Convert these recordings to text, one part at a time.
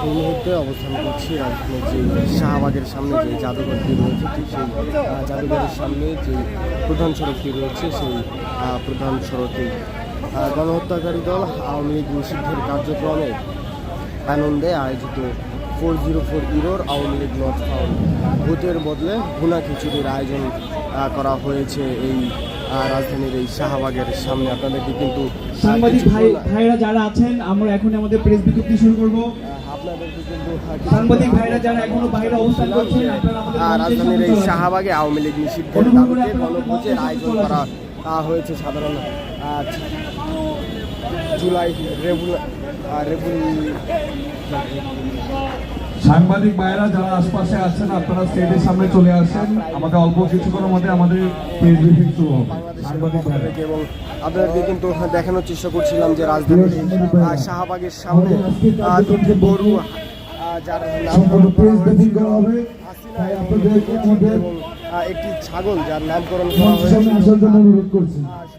এই মুহূর্তে অবস্থান করছি রাজধানীর যে শাহবাগের সামনে যে জাদুঘরটি রয়েছে ঠিক সেই জাদুঘরের সামনে যে প্রধান সড়কটি রয়েছে সেই প্রধান সড়কে গণহত্যাকারী দল আওয়ামী লীগ নিষিদ্ধের কার্যক্রমে আনন্দে আয়োজিত four zero four error Awami League found ভোটের বদলে ভুনা খিচুড়ির আয়োজন করা হয়েছে এই রাজধানীর এই শাহবাগের সামনে। আপনাদেরকে কিন্তু সাংবাদিক ভাই ভাইরা যারা আছেন আমরা এখন আমাদের প্রেস বিজ্ঞপ্তি শুরু করব। সাংবাদিক ভাইরা যারা এখনও বাইরে অবস্থান করছেন রাজধানীর এই। শাহবাগে আওয়ামী লীগ নিষিদ্ধের দাবিতে গণভোজের আয়োজন করা হয়েছে সাধারণ জুলাই আহ, রেবুল সাংবাদিক ভাইরা যারা আশপাশে আছেন আপনারা স্টেজের সামনে চলে আসেন। আমাদের অল্প কিছুক্ষণের মধ্যে আমাদের প্রেস ব্রিফিং শুরু হবে। সাংবাদিক ভাইরা এবং আপনাদেরকে কিন্তু দেখানোর চেষ্টা করছিলাম যে রাজধানীর শাহবাগের সামনে দুটি গরু যার হবে। তাই এবং একটি ছাগল যার নামকরণ করা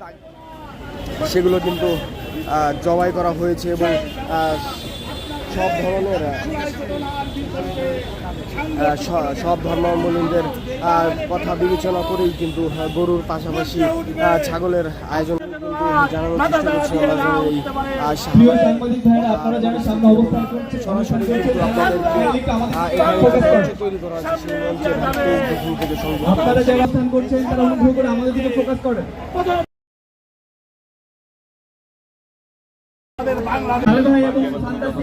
তা- সেগুলো কিন্তু জবাই করা হয়েছে এবং সব ধরনের সব ধর্মাবলম্বীদের কথা বিবেচনা করেই কিন্তু গরুর পাশাপাশি ছাগলের আয়োজন আপনারা যারা অবস্থান করছেন সরাসরি তৈরি আপনারা যারা অবস্থান করছেন অনুগ্রহ করে আমাদের দিকে ফোকাস করেন খালেদ ভাই এবং ফান্টাসি,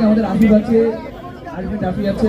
আমাদের আফিফ আছে আরবিন রাফি আছে।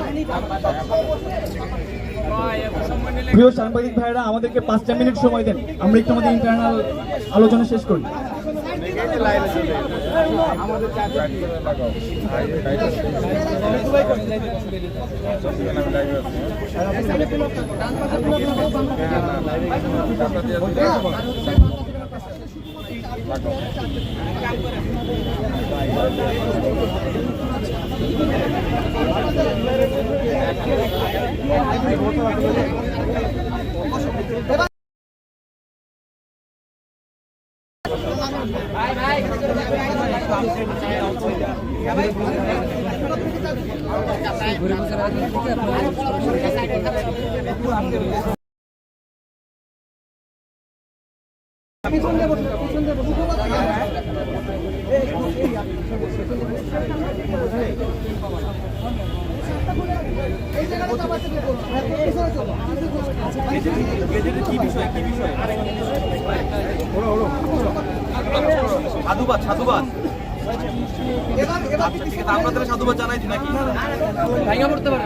প্রিয় সাংবাদিক ভাইরা আমাদেরকে পাঁচটা মিনিট সময় দেন। আমরা একটু আমাদের ইন্টারনাল আলোচনা শেষ করি। আমি সন্ধ্যে বসে সাধুবাদ সাধুবাদ তাহলে সাধুবাদ জানাইছি নাকি ভাইয়া পড়তে পারে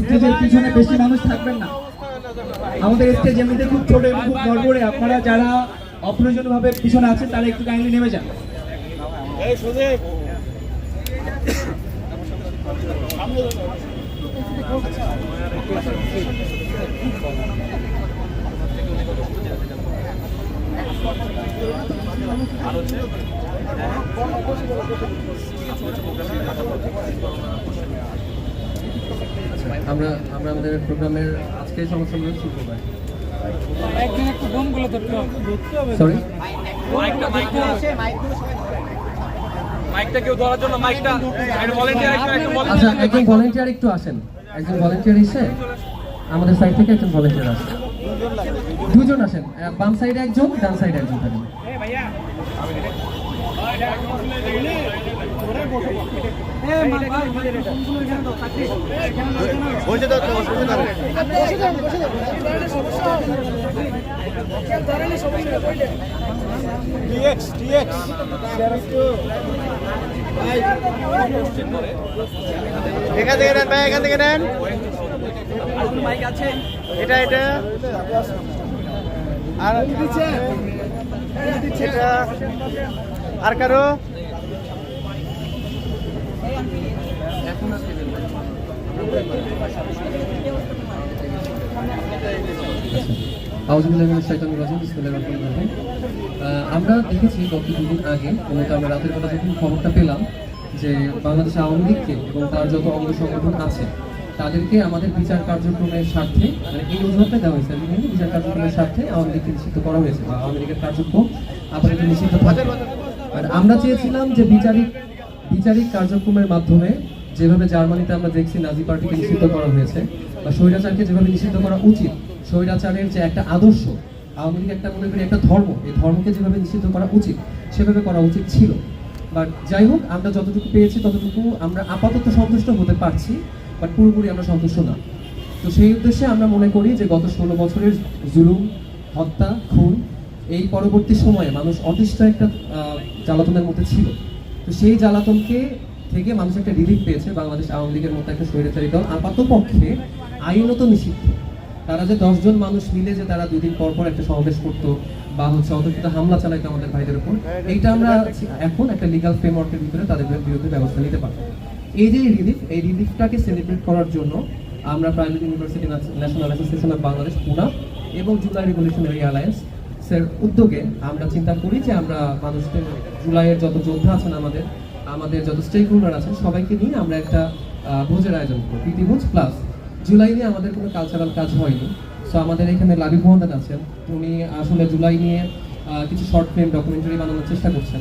স্টেজের পিছনে বেশি মানুষ থাকবেন না। আমাদের স্টেজ এমনিতে খুব ছোট এবং খুব গড়বড়ে আপনারা যারা অপ্রয়োজনীয়ভাবে পিছনে আছেন, তারা একটু কাইন্ডলি নেমে যান। আমরা আমরা আমাদের প্রোগ্রামের আজকের সংস্থাগুলো শুরু করব একদিন একটু বোমগুলো ধরতে হবে। সরি মাইকটা মাইকটা। মাইকটা কেউ ধরার জন্য মাইকটা। ভলেন্টিয়ার একটা একটা আচ্ছা একজন ভলেন্টিয়ার একটু আসেন। একজন ভলেন্টিয়ার এসে আমাদের সাইড থেকে একজন ভলেন্টিয়ার আসেন। দুজন আসেন। বাম সাইডে একজন ডান সাইডে একজন থাকেন। এখান থেকে নেন। ভাই এখান থেকে নেন এটা এটা আর এটা আর কারও আমরা দেখেছি গত দুদিন আগে আমরা রাতের বেলা যখন খবরটা পেলাম যে বাংলাদেশ আওয়ামী লীগকে এবং তার যত অঙ্গ সংগঠন আছে, তাদেরকে আমাদের বিচার কার্যক্রমের স্বার্থে মানে এই অজুহাতটা দেওয়া হয়েছে বিভিন্ন বিচার কার্যক্রমের স্বার্থে আওয়ামী লীগকে নিষিদ্ধ করা হয়েছে, বা আওয়ামী লীগের কার্যক্রম আপাতত নিষিদ্ধ থাকে আর আমরা চেয়েছিলাম যে বিচারিক বিচারিক কার্যক্রমের মাধ্যমে যেভাবে জার্মানিতে আমরা দেখছি নাজি পার্টিকে নিষিদ্ধ করা হয়েছে, বা স্বৈরাচারকে যেভাবে নিষিদ্ধ করা উচিত, স্বৈরাচারের যে একটা আদর্শ, আওয়ামী লীগ একটা মনে করি একটা ধর্ম, এই ধর্মকে যেভাবে নিষিদ্ধ করা উচিত, সেভাবে করা উচিত ছিল। বাট যাই হোক, আমরা যতটুকু পেয়েছি ততটুকু আমরা আপাতত সন্তুষ্ট হতে পারছি, বাট পুরোপুরি আমরা সন্তুষ্ট না। তো সেই উদ্দেশ্যে আমরা মনে করি যে গত ষোলো বছরের জুলুম, হত্যা, খুন, এই পরবর্তী সময়ে মানুষ অতিষ্ঠ একটা জ্বালাতনের মধ্যে ছিল। তো সেই জ্বালাতনকে থেকে মানুষ একটা রিলিফ পেয়েছে। বাংলাদেশ আওয়ামী লীগের মতো একটা স্বৈরাচারী দল আপাত পক্ষে আইনত নিষিদ্ধ। তারা যে দশজন মানুষ মিলে যে তারা দুদিন পর পর একটা সমাবেশ করতো বা হচ্ছে অতর্কিত হামলা চালাইতো আমাদের ভাইদের উপর, এইটা আমরা এখন একটা লিগাল ফ্রেমওয়ার্কের ভিতরে তাদের বিরুদ্ধে ব্যবস্থা নিতে পারব। এই যে রিলিফ এই রিলিফটাকে সেলিব্রেট করার জন্য আমরা private university national association of Bangladesh পুনা এবং জুলাই রিভলিউশনারি অ্যালায়েন্স উদ্যোগে আমরা চিন্তা করি যে আমরা মানুষদের, জুলাইয়ের যত যোদ্ধা আছেন আমাদের আমাদের যত স্টেক হোল্ডার আছেন, সবাইকে নিয়ে আমরা একটা ভোজের আয়োজন করি প্রীতিভোজ প্লাস জুলাই নিয়ে আমাদের কোনো কালচারাল কাজ হয়নি। সো আমাদের এখানে লাবিব মোহাম্মদ আছেন। উনি আসলে জুলাই নিয়ে কিছু শর্ট ফিল্ম ডকুমেন্টারি বানানোর চেষ্টা করছেন।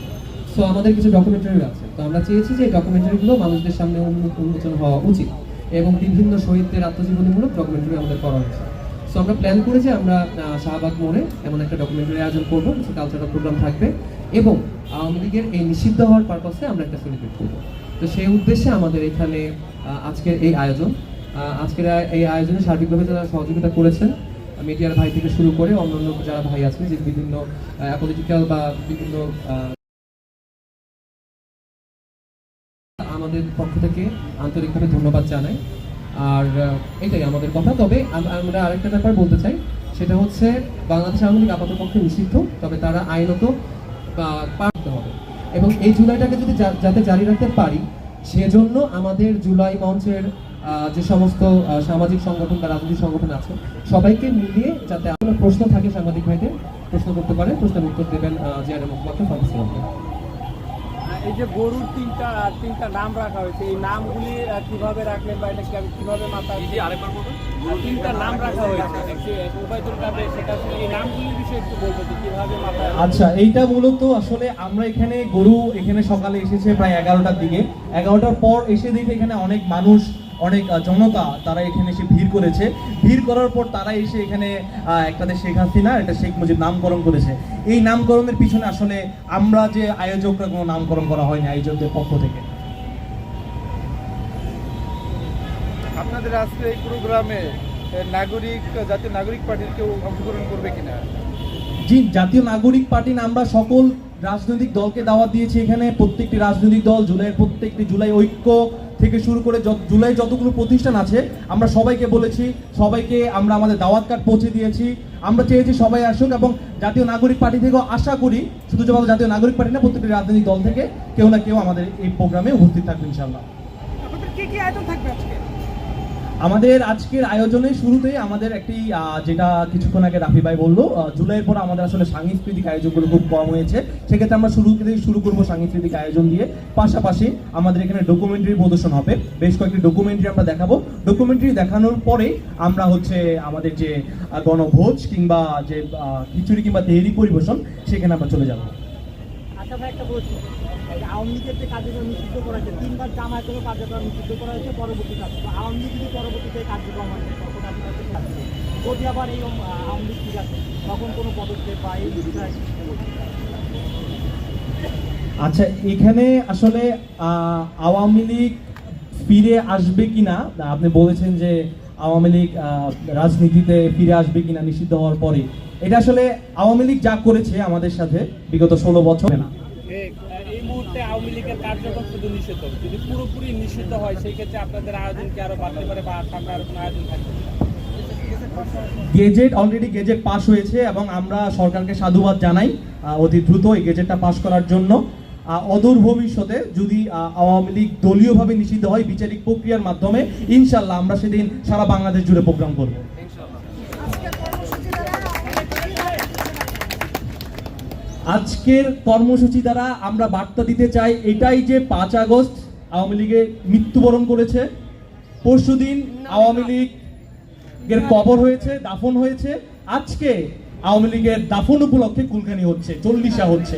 সো আমাদের কিছু ডকুমেন্টারি আছে। তো আমরা চেয়েছি যে ডকুমেন্টারিগুলো মানুষদের সামনে উন্মো- উন্মোচন হওয়া উচিত এবং বিভিন্ন শহীদদের আত্মজীবনীমূলক ডকুমেন্টারি আমাদের করা হয়েছে। সো আমরা প্ল্যান করেছি আমরা শাহবাগ মোড়ে এমন একটা ডকুমেন্টারি আয়োজন করব। কিছু কালচারাল প্রোগ্রাম থাকবে এবং আওয়ামী লীগের এই নিষিদ্ধ হওয়ার পারপাসে আমরা একটা সেলিব্রেট করব। তো সেই উদ্দেশ্যে আমাদের এখানে আজকের এই আয়োজন আজকের এই আয়োজনে সার্বিকভাবে যারা সহযোগিতা করেছেন, মিডিয়ার ভাই থেকে শুরু করে অন্যান্য যারা ভাই আছেন, যে বিভিন্ন পলিটিক্যাল বা বিভিন্ন আমাদের পক্ষ থেকে আন্তরিকভাবে ধন্যবাদ জানাই। আর এটাই আমাদের কথা। তবে আমরা আরেকটা ব্যাপার বলতে চাই, সেটা হচ্ছে বাংলাদেশ আওয়ামী লীগ আপাতপক্ষে নিষিদ্ধ, তবে তারা আইনত পারতে হবে। এবং এই জুলাইটাকে যদি যাতে জারি রাখতে পারি, সেজন্য আমাদের জুলাই মঞ্চের যে সমস্ত সামাজিক সংগঠন বা রাজনৈতিক সংগঠন আছে, সবাইকে মিলিয়ে যাতে আপনার প্রশ্ন থাকে সাংবাদিক ভাইদের, প্রশ্ন করতে পারে, প্রশ্নের উত্তর দেবেন জিয়ারের মুখপাত্র ফারুক এই যে গরুর তিনটা তিনটা নাম রাখা হয়েছে এই নামগুলি কীভাবে রাখলেন বা এটা আমি কীভাবে মাথায় যে আরেকবার বলুন। তিনটা নাম রাখা হয়েছে। একটি উবাইদুল কাদের সেটা এই নামগুলির বিষয়ে একটু বলব যে কীভাবে মাথায় আচ্ছা এইটা মূলত আসলে আমরা এখানে গরু এখানে সকালে এসেছে প্রায় এগারোটার দিকে। এগারোটার পর এসে দেখি এখানে অনেক মানুষ অনেক জনতা তারা এখানে এসে ভিড় করেছে। ভিড় করার পর তারা এসে এখানে একটাতে শেখ হাসিনা একটা শেখ মুজিব নামকরণ করেছে। এই নামকরণের পিছনে আসলে আমরা যে আয়োজকরা কোনো নামকরণ করা হয়নি আয়োজকদের পক্ষ থেকে। আপনাদের আজকে এই প্রোগ্রামে নাগরিক জাতীয় নাগরিক পার্টির কেউ অংশগ্রহণ করবে কিনা? জি জাতীয় নাগরিক পার্টি আমরা সকল রাজনৈতিক দলকে দাওয়াত দিয়েছি এখানে। প্রত্যেকটি রাজনৈতিক দল জুলাইয়ের প্রত্যেকটি জুলাই ঐক্য থেকে শুরু করে জুলাই যতগুলো প্রতিষ্ঠান আছে, আমরা সবাইকে বলেছি, সবাইকে আমরা আমাদের দাওয়াত কার্ড পৌঁছে দিয়েছি। আমরা চেয়েছি সবাই আসুক এবং জাতীয় নাগরিক পার্টি থেকেও আশা করি, শুধু জাতীয় নাগরিক পার্টি না, প্রত্যেকটি রাজনৈতিক দল থেকে কেউ না কেউ আমাদের এই প্রোগ্রামে উপস্থিত থাকবে ইনশাল্লাহ আপনাদের কি কি আয়োজন থাকবে আজকে আমাদের আজকের আয়োজনে শুরুতেই আমাদের একটি যেটা কিছুক্ষণ আগে রাফি ভাই বলল জুলাইয়ের পর আমাদের আসলে সাংস্কৃতিক আয়োজনগুলো খুব কম হয়েছে। সেক্ষেত্রে আমরা শুরু থেকেই শুরু করব সাংস্কৃতিক আয়োজন দিয়ে। পাশাপাশি আমাদের এখানে ডকুমেন্টারি প্রদর্শন হবে। বেশ কয়েকটি ডকুমেন্টারি আমরা দেখাবো। ডকুমেন্টারি দেখানোর পরে আমরা হচ্ছে আমাদের যে গণভোজ কিংবা যে খিচুড়ি কিংবা তেহরি পরিবেশন, সেখানে আমরা চলে যাব। আচ্ছা ভাই একটা আওয়ামী লীগের যে কার্যক্রম নিষিদ্ধ করা হয়েছে তিনবার জামায়াতেরও কার্যক্রম নিষিদ্ধ করা হয়েছে পরবর্তী কাজ। তো আওয়ামী লীগ যদি পরবর্তীতে কার্যক্রম হয়? যদি আবার এই আওয়ামী লীগ ঠিক আছে, তখন কোনো পদক্ষেপ বা এই আচ্ছা এখানে আসলে আওয়ামী লীগ ফিরে আসবে কিনা? আপনি বলেছেন যে আওয়ামী লীগ রাজনীতিতে ফিরে আসবে কিনা নিষিদ্ধ হওয়ার পরে। এটা আসলে আওয়ামী লীগ যা করেছে আমাদের সাথে বিগত ষোলো বছর না। এই মুহূর্তে আওয়ামী লীগের কার্যক্রম শুধু নিষিদ্ধ। যদি পুরোপুরি নিষিদ্ধ হয়, সেই ক্ষেত্রে আপনাদের আয়োজন কি আরও বাড়তে পারে বা সামনে আরও কোনো আয়োজন থাকবে গেজেট অলরেডি গেজেট পাস হয়েছে এবং আমরা সরকারকে সাধুবাদ জানাই অতি দ্রুত এই গেজেটটা পাস করার জন্য। অদূর ভবিষ্যতে যদি আওয়ামী লীগ দলীয়ভাবে নিষিদ্ধ হয়, বিচারিক প্রক্রিয়ার মাধ্যমে ইনশাল্লাহ আমরা সেদিন সারা বাংলাদেশ জুড়ে প্রোগ্রাম করব। আজকের কর্মসূচি দ্বারা আমরা বার্তা দিতে চাই এটাই যে পাঁচ আগস্ট আওয়ামী লীগে মৃত্যুবরণ করেছে। পরশু দিন আওয়ামী লীগের কবর হয়েছে, দাফন হয়েছে। আজকে আওয়ামী লীগের দাফন উপলক্ষে কুলখানি হচ্ছে, চল্লিশা হচ্ছে।